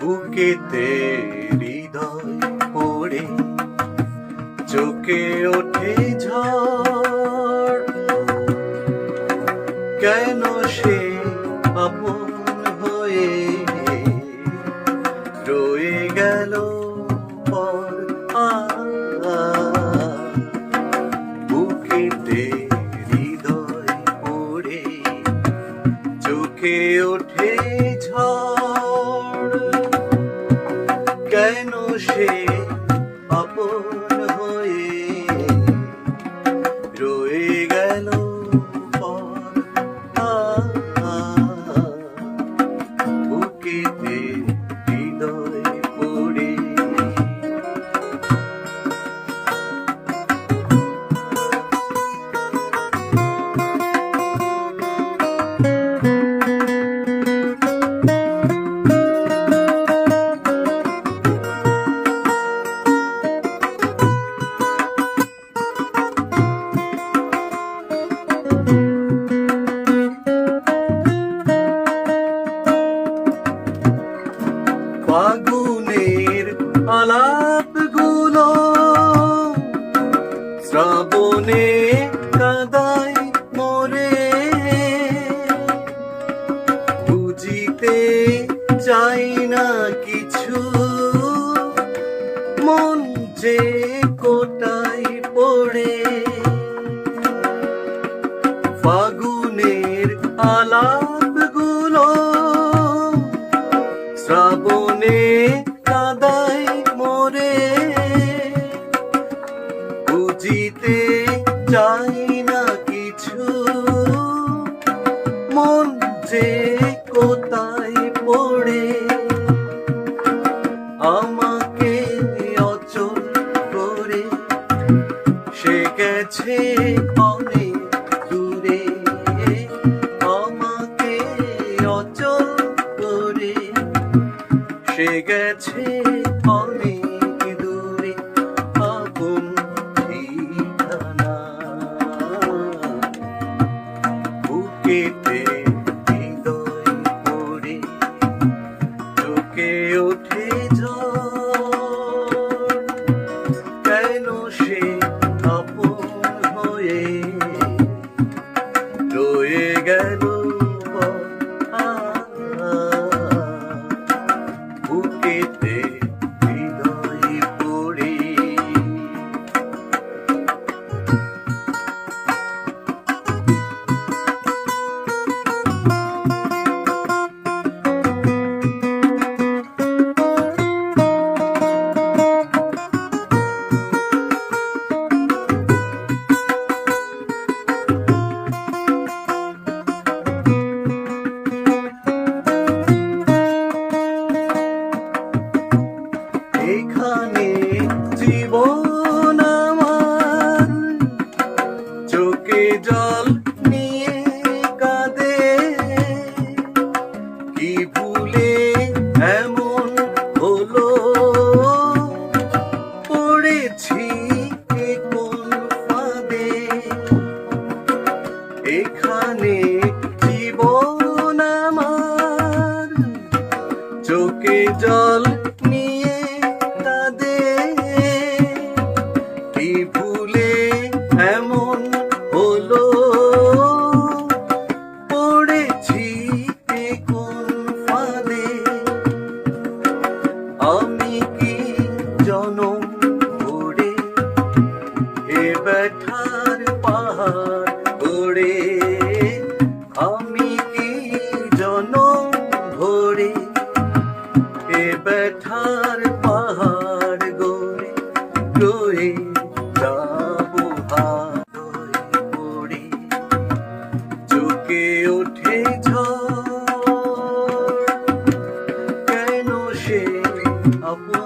বুকেতে হৃদয় পড়ে চোখে ওঠে ঝড়। কেন ওঠে ঝড়। কেন সে আপন হয়ে রয়ে আলাপগুলো শ্রাবণে কাদায় মরে। বুঝিতে চাই না কিছু, মন যে কোটাই পড়ে। ফাগুনের আলাপগুলো শ্রাবণে জীবন আমার। চোখে জল নিয়ে কাঁদে। কি ভুলে এমন হলো? পড়েছি কোন ফাঁদে? এখানে জীবন আমার। চোখে জল গড়ে আমি কি জনম ভরে? এ ব্যথার পাহাড় গড়ে, রয়ে যাব পড়ে। চোখে ওঠে ঝড়, কেন সে আপন